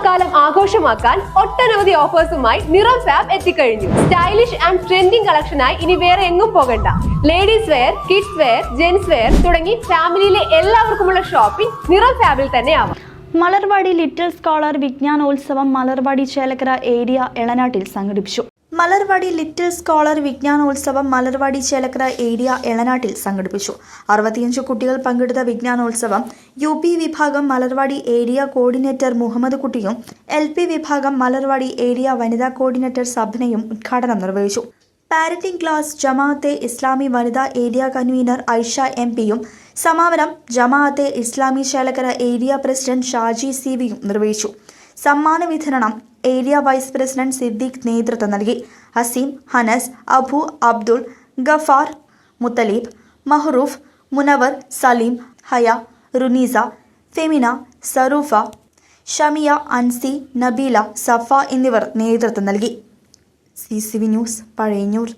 ഓണക്കാലം ആഘോഷമാക്കാൻ ഒട്ടനവധി ഓഫേഴ്സുമായി നിറം ഫാബ് എത്തിക്കഴിഞ്ഞു. സ്റ്റൈലിഷ് ആൻഡ് ട്രെൻഡിംഗ് കളക്ഷനായി ഇനി വേറെ എങ്ങും പോകണ്ട. Ladies wear kids wear gents wear തുടങ്ങി ഫാമിലിയിലെ എല്ലാവർക്കുമുള്ള ഷോപ്പിംഗ് നിറം ഫാബിൽ തന്നെ ആവാം. മലർവാടി ലിറ്റിൽ സ്കോളർ വിജ്ഞാനോത്സവം മലർവാടി ചേലക്കര ഏരിയ എളനാട്ടിൽ സംഘടിപ്പിച്ചു. മലർവാടി ലിറ്റിൽ സ്കോളർ വിജ്ഞാനോത്സവം മലർവാടി ചേലക്കര ഏരിയ എളനാട്ടിൽ സംഘടിപ്പിച്ചു. അറുപത്തിയഞ്ച് കുട്ടികൾ പങ്കെടുത്ത വിജ്ഞാനോത്സവം യു പി വിഭാഗം മലർവാടി ഏരിയ കോർഡിനേറ്റർ മുഹമ്മദ് കുട്ടിയും എൽ പി വിഭാഗം മലർവാടി ഏരിയ വനിതാ കോർഡിനേറ്റർ സബ്നയും ഉദ്ഘാടനം നിർവഹിച്ചു. പാരറ്റിംഗ് ക്ലാസ് ജമാഅത്തെ ഇസ്ലാമി വനിതാ ഏരിയ കൺവീനർ ഐഷ എം പിയും സമാപനം Jamaat-e Islami Chelakkara area president Shaji C വിയും നിർവഹിച്ചു. സമ്മാന വിതരണം ഏരിയ വൈസ് പ്രസിഡന്റ് സിദ്ദീഖ് നേതൃത്വം നൽകി. ഹസീം ഹനസ് അബു അബ്ദുൾ ഗഫാർ മുത്തലീബ് മഹ്റൂഫ് മുനവർ സലീം ഹയ റുനീസ ഫെമിന സറൂഫ ഷമിയ അൻസി നബീല സഫ എന്നിവർ നേതൃത്വം നൽകി. C C V news Pazhayannur.